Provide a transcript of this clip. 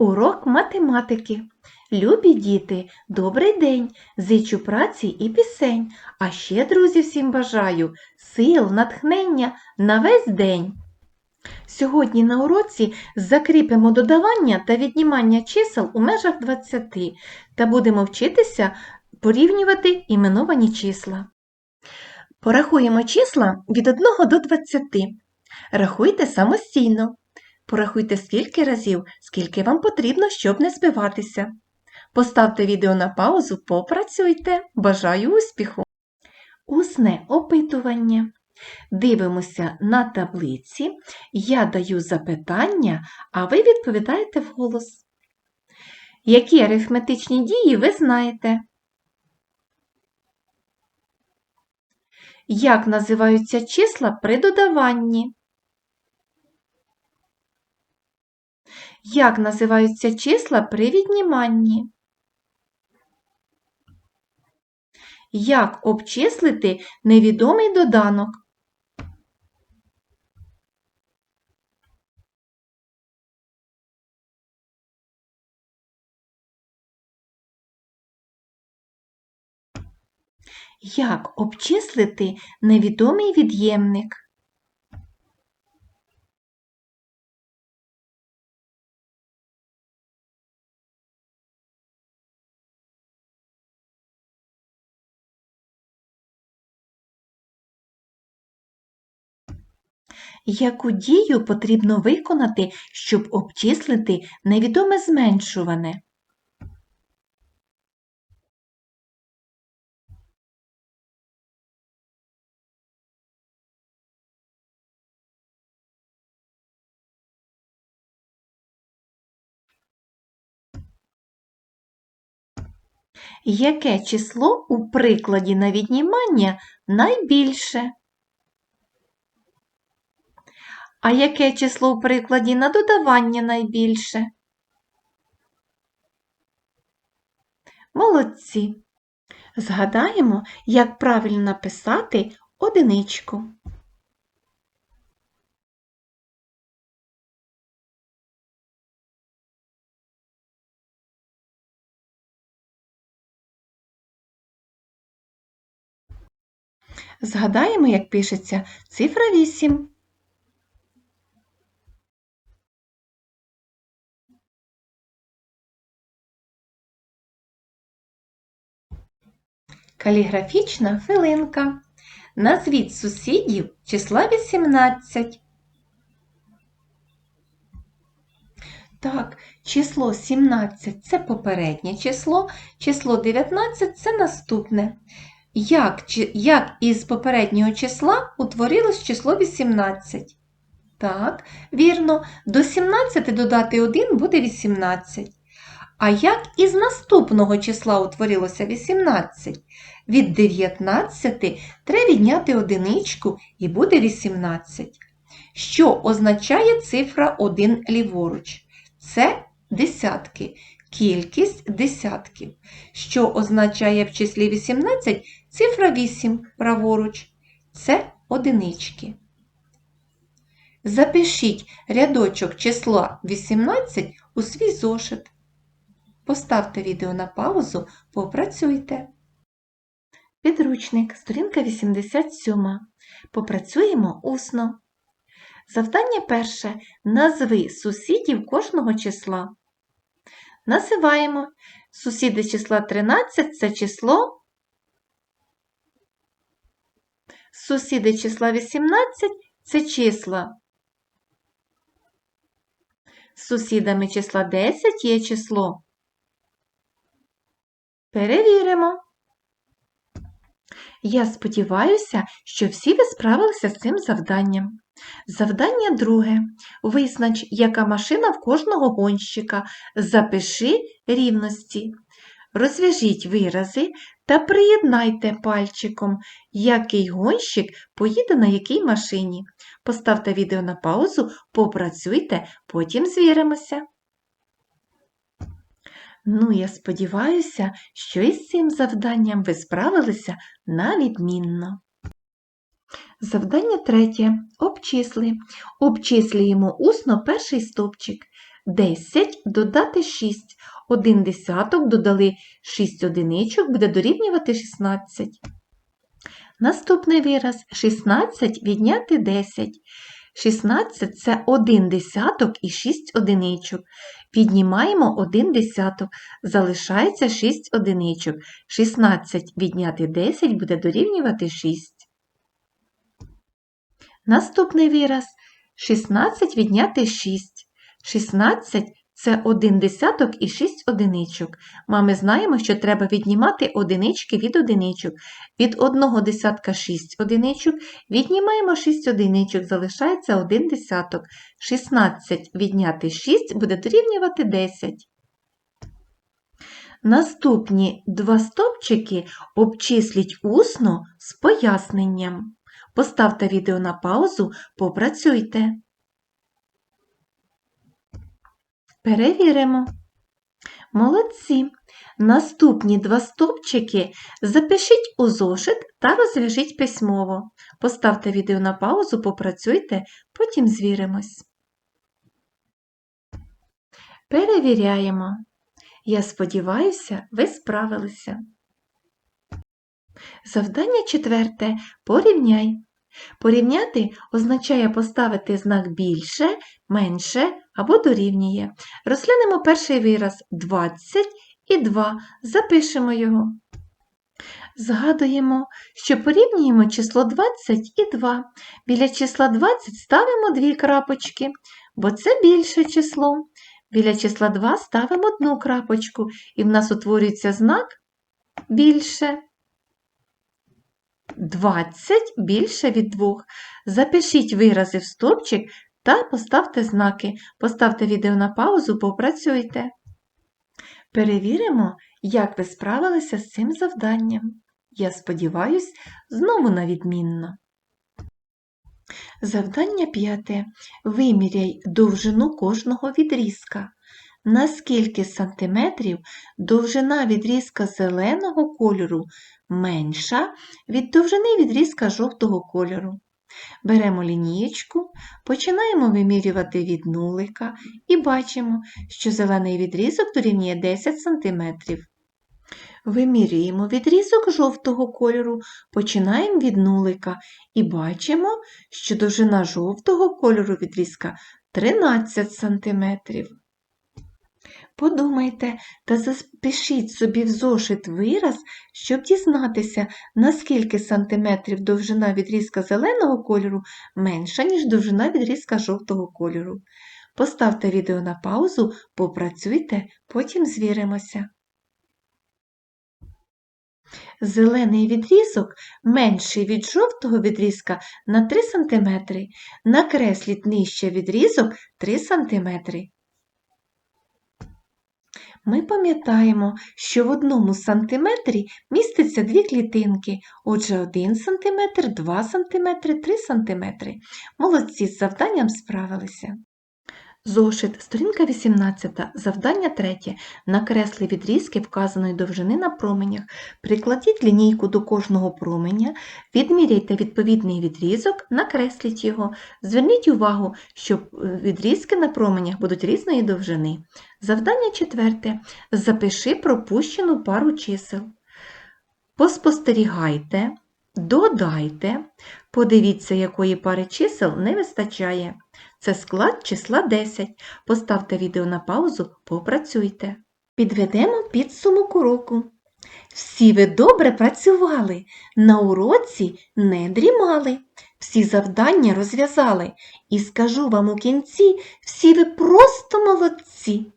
Урок математики. Любі діти, добрий день! Зичу праці і пісень. А ще, друзі, всім бажаю сил, натхнення на весь день. Сьогодні на уроці закріпимо додавання та віднімання чисел у межах 20 та будемо вчитися порівнювати іменовані числа. Порахуємо числа від 1 до 20. Рахуйте самостійно. Порахуйте скільки разів, скільки вам потрібно, щоб не збиватися. Поставте відео на паузу, попрацюйте. Бажаю успіху! Усне опитування. Дивимося на таблиці. Я даю запитання, а ви відповідаєте вголос. Які арифметичні дії ви знаєте? Як називаються числа при додаванні? Як називаються числа при відніманні? Як обчислити невідомий доданок? Як обчислити невідомий від'ємник? Яку дію потрібно виконати, щоб обчислити невідоме зменшуване? Яке число у прикладі на віднімання найбільше? А яке число у прикладі на додавання найбільше? Молодці! Згадаємо, як правильно написати одиничку. Згадаємо, як пишеться цифра 8. Каліграфічна хвилинка. Назвіть сусідів числа 18. Так, число 17 це попереднє число, число 19 це наступне. Як, як із попереднього числа утворилось число 18? Так, вірно, до 17 додати 1 буде 18. А як із наступного числа утворилося 18? Від 19 треба відняти одиничку і буде 18. Що означає цифра 1 ліворуч? Це десятки, кількість десятків. Що означає в числі 18 цифра 8 праворуч? Це одинички. Запишіть рядочок числа 18 у свій зошит. Поставте відео на паузу, попрацюйте. Підручник, сторінка 87. Попрацюємо усно. Завдання перше. Назви сусідів кожного числа. Називаємо. Сусіди числа 13 це число. Сусіди числа 18 це числа. Сусідами числа 10 є число. Перевіримо. Я сподіваюся, що всі ви справилися з цим завданням. Завдання друге. Визнач, яка машина в кожного гонщика. Запиши рівності. Розв'яжіть вирази та приєднайте пальчиком, який гонщик поїде на якій машині. Поставте відео на паузу, попрацюйте, потім звіримося. Ну, я сподіваюся, що із цим завданням ви справилися на відмінно. Завдання третє. Обчисли. Обчислюємо усно перший стовпчик. 10 додати 6. 1 десяток додали 6 одиничок, буде дорівнювати 16. Наступний вираз 16 відняти 10. 16 це 1 десяток і 6 одиничок. Віднімаємо 1 десяток, залишається 6 одиничок. 16 відняти 10 буде дорівнювати 6. Наступний вираз 16 відняти 6. 16 це 1 десяток і 6 одиничок. Мами знаємо, що треба віднімати одинички від одиничок. Від 1 десятка 6 одиничок, віднімаємо 6 одиничок, залишається 1 десяток. 16 відняти 6 буде дорівнювати 10. Наступні два стовпчики обчисліть усно з поясненням. Поставте відео на паузу, попрацюйте. Перевіримо. Молодці. Наступні два стовпчики запишіть у зошит та розв'яжіть письмово. Поставте відео на паузу, попрацюйте, потім звіримось. Перевіряємо. Я сподіваюся, ви справилися. Завдання четверте. Порівняй. Порівняти означає поставити знак більше, менше або дорівнює. Розглянемо перший вираз 20 і 2. Запишемо його. Згадуємо, що порівнюємо число 20 і 2. Біля числа 20 ставимо дві крапочки, бо це більше число. Біля числа 2 ставимо одну крапочку, і в нас утворюється знак більше. 20 більше від 2. Запишіть вирази в стовпчик та поставте знаки. Поставте відео на паузу, попрацюйте. Перевіримо, як ви справилися з цим завданням. Я сподіваюсь, знову на відмінно. Завдання п'яте. Виміряй довжину кожного відрізка. На скільки сантиметрів довжина відрізка зеленого кольору менша від довжини відрізка жовтого кольору. Беремо лінієчку, починаємо вимірювати від нулика і бачимо, що зелений відрізок дорівнює 10 см. Вимірюємо відрізок жовтого кольору, починаємо від нулика і бачимо, що довжина жовтого кольору відрізка 13 см. Подумайте та запишіть собі в зошит вираз, щоб дізнатися, наскільки сантиметрів довжина відрізка зеленого кольору менша, ніж довжина відрізка жовтого кольору. Поставте відео на паузу, попрацюйте, потім звіримося. Зелений відрізок менший від жовтого відрізка на 3 см. Накресліть нижче відрізок 3 см. Ми пам'ятаємо, що в одному сантиметрі міститься дві клітинки, отже 1 см, 2 см, 3 см. Молодці з завданням справилися. Зошит, сторінка 18, завдання 3. Накресли відрізки вказаної довжини на променях. Прикладіть лінійку до кожного променя, відміряйте відповідний відрізок, накресліть його. Зверніть увагу, що відрізки на променях будуть різної довжини. Завдання 4. Запиши пропущену пару чисел. Поспостерігайте, додайте, подивіться, якої пари чисел не вистачає. Це склад числа 10. Поставте відео на паузу, попрацюйте. Підведемо підсумок уроку. Всі ви добре працювали, на уроці не дрімали, всі завдання розв'язали. І скажу вам у кінці, всі ви просто молодці.